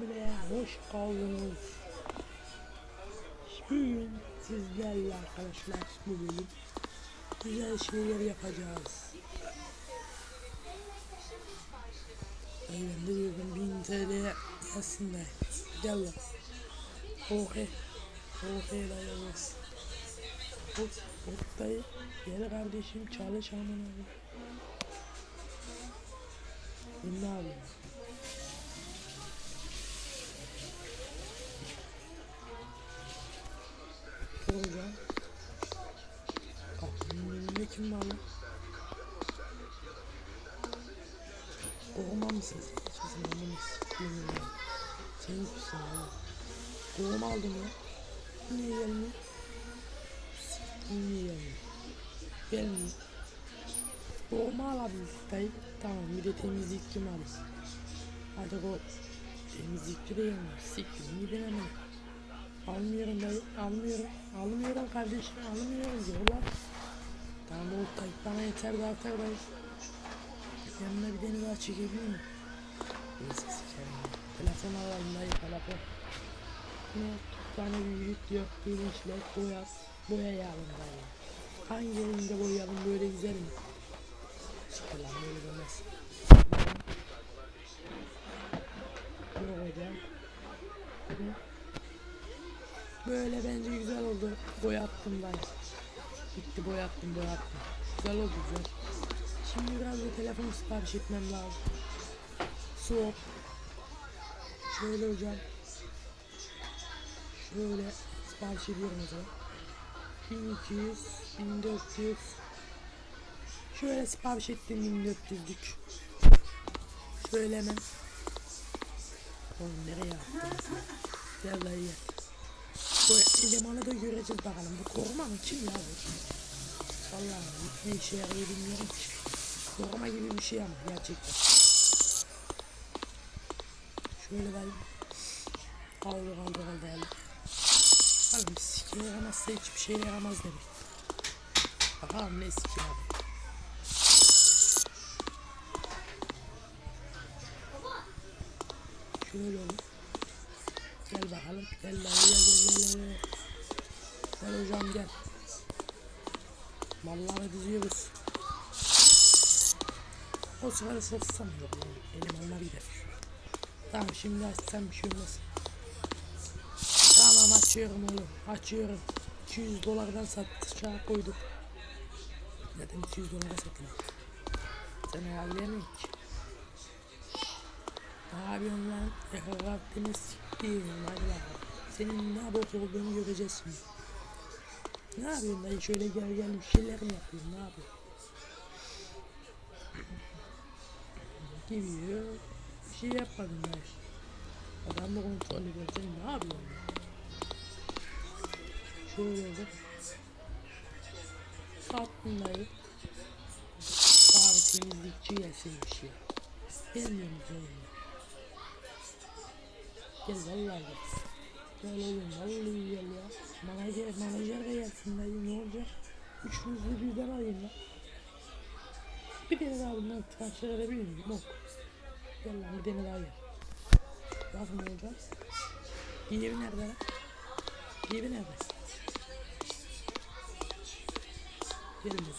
Buraya hoş geldiniz. Bugün sizlerle arkadaşlar bu bölüm güzel şeyler yapacağız. Ben de diyordum 1000 TL. Gel lan. Ohe. Ohe dayanmaz. Hop hop dayı. Gel kardeşim çalış. Ben ne yapayım? Soracağım. Kapının önünde kim var lan? Koruma mısın sen? Hiçbirisini ben bunu siktiğim ya. Sen hiçbirsin ya. Koruma aldım ya. Niye gelmiyor? Niye gelmiyor? Gelmiyor. Koruma alabiliriz dayı. Tamam bir de temizlikçi mi alırız? Artık o temizlikçi de gelmiyor. Siktiğim gidin hemen. Almıyorum dayı, almıyorum. Almıyorum kardeşim, almıyorum diyorlar. Tamam o kayıt bana yeter artar dayı. Yanına bir tane daha çekebilir miyim? Neyse sikerim. Telefon alalım dayı, telefon. Ne? Bir tane büyük diyor, bilinçle boyat, boyayalım dayı. Hangi rengi boyayalım böyle güzel mi? Siktir lan böyle demez. Yok hocam. Ne? Böyle bence güzel oldu. Boyattım ben. Bitti boyattım boyattım. Güzel oldu güzel. Şimdi biraz da telefon sipariş etmem lazım. Soğuk. Şöyle hocam. Şöyle sipariş ediyorum zaman. 1200, 1400. Şöyle sipariş ettim 1400'lük. Şöyle hemen. Oğlum nereye attın? Gel gel. Bu elemanı da göreceğiz bakalım. Bu koruma mı? Kim ya bu? Vallahi ne işe yarıyor bilmiyorum ki. Koruma gibi bir şey ama gerçekten. Şöyle ben kaldı kaldı kaldı el. Oğlum sikine yaramazsa hiçbir şey yaramaz demek. Bakalım ne sikine abi. Şöyle olur. Gel bakalım. Gel lan gel gel gel gel. Hocam gel. Malları diziyoruz. O sırada satsam yok onlar gider. Tamam şimdi açsam bir şey olmaz. Tamam açıyorum oğlum. Açıyorum. 200 dolardan satışa koyduk. Zaten 200 dolara satılıyor. Sen ayarlayamıyorsun ki. Ne yapıyorsun lan? Yakaladığını hadi bakalım. Senin ne bok olduğunu göreceğiz şimdi. Ne yapıyorsun dayı şöyle gel gel bir şeyler mi yapıyorsun ne yapıyorsun? Gidiyor. Bir şey yapmadın dayı. Adamla kontrol ediyorsun sen ne yapıyorsun ya? Şöyle oldu. Sattın dayı. Bari temizlikçi gelseymiş ya. Mu canım ya? Gel vallahi gel. Gel oğlum vallahi gel ya. Manager, manager de gelsin dayı ne olacak? Üçümüzü birden alayım ya. Bir tane daha bundan transfer edebilir miyim? Yok. Gel lan bir tane daha gel. Nasıl ne olacak? Diğeri nerede lan? Diğeri nerede? Gelmiyor.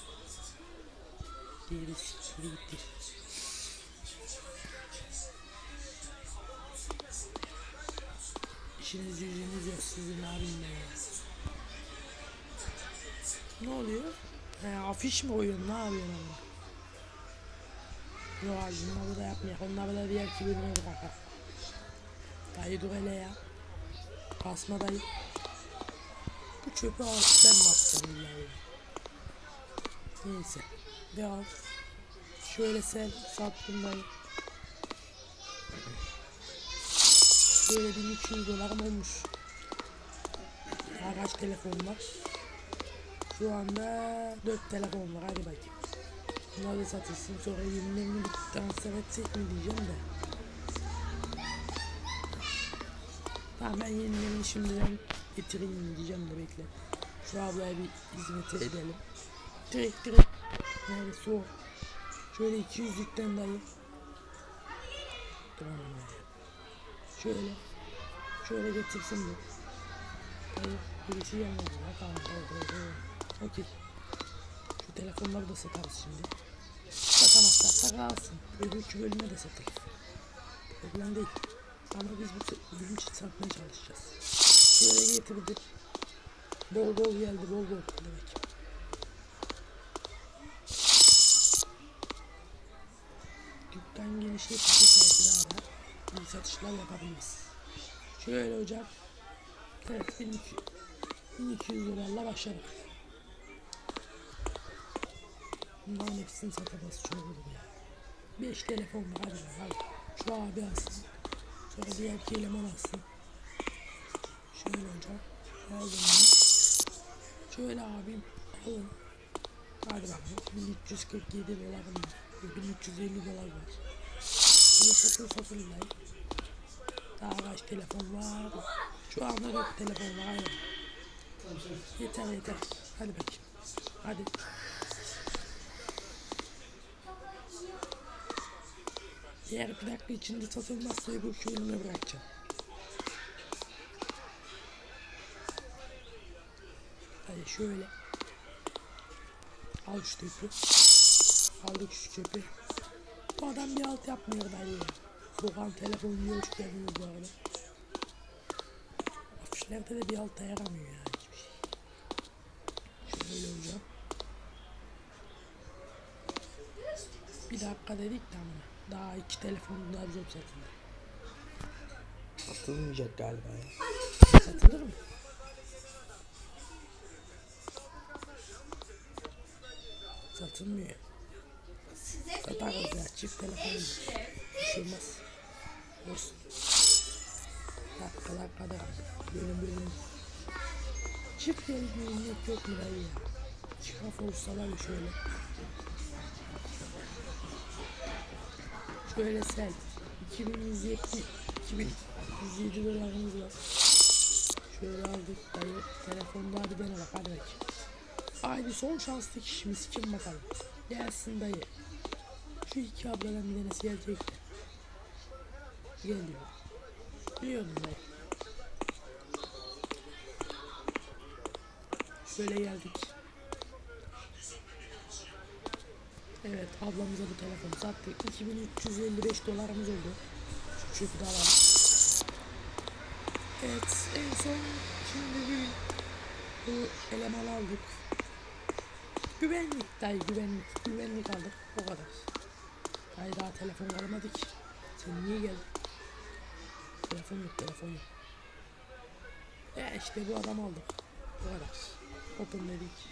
Diğeri siktir gitti. İşiniz gücünüz yok sizin abimle ya. Ne oluyor? He, afiş mi koyuyorsun ne yapıyorsun ama? Yok bunları da yapmayak. Onları da diğer ki bölüme bırakar. Dayı dur hele ya. Kasma dayı. Bu çöpü al ben atacağım illa ya? Neyse. Devam. Şöyle sen sattım dayı. Böyle 1300 dolarım olmuş. Daha kaç telefon var? Şu anda 4 telefon var hadi bakayım. Bunlar da satılsın sonra yenilerini transfer etsek mi diyeceğim de. Tamam ben yenilerini şimdiden getireyim diyeceğim de bekle. Şu ablaya bir hizmet edelim. Direkt direkt. Nerede soğuk. Şöyle 200'lükten dayı. Tamam. Şöyle. Şöyle getirsin bu. Hayır. Birisi gelmedi ya. Tamam. Oldu oldu. oldu. Okey. Şu telefonları da satarız şimdi. Satamazsak da kalsın. Öbürkü bölüme de satarız. Problem değil. Ama biz bu bölüm için satmaya çalışacağız. Şöyle getirdim. Bol bol geldi. Bol bol demek. Dükkan genişletince belki daha da iyi satışlar yapabiliriz. Şöyle hocam. Evet 1200, 1200 dolarla başladık. Bunların hepsini satamaz çok olur ya. 5 telefon var hadi hadi. Şu abi alsın. Sonra diğer iki eleman alsın. Şöyle hocam. Aldım. Şöyle abim alın. Hadi bakalım. 1347 dolarım var. 1350 dolar var. Bunu satın satın lan. Daha kaç telefon var? Şu anda 4 telefon var. ya. Yeter yeter. Hadi bakayım. Hadi. Eğer bir dakika içinde satılmazsa öbür bölüme bırakacağım. Hadi şöyle. Al şu tüpü. Aldık şu çöpü. Bu adam bir alt yapmıyor dayı ya. Sokan telefonu yiyor hoş geldiniz bu arada. Afişlerde de bir alta yaramıyor ya hiçbir şey. Şöyle hocam. Bir dakika dedik de ama daha iki telefon daha zor satıldı. Satılmayacak galiba ya. Satılır mı? Satılmıyor. Satarız ya çift telefon. Düşürmez. Olsun. Dakikalar kadar. Bölüm bölüm. Çift el mu dayı ya? Çıkaf olsalar şöyle. Şöyle sen. 2170 2107 dolarımız var. Şöyle aldık dayı. Telefonda hadi bana bak hadi bak. Haydi son şanslı kişimiz kim bakalım. Gelsin dayı. Şu iki abladan bir tanesi gelecek. Geliyor. Biliyordum dayı. Şöyle geldik. Evet ablamıza bu telefonu sattık. 2355 dolarımız oldu. Çöpü de alalım. Evet en son şimdi bir bu eleman aldık. Güvenlik dayı güvenlik. Güvenlik aldık. O kadar. Dayı daha telefon almadık. Sen niye geldin? Telefon yok telefon yok. Ya işte bu adam aldık. Bu kadar. Open dedik.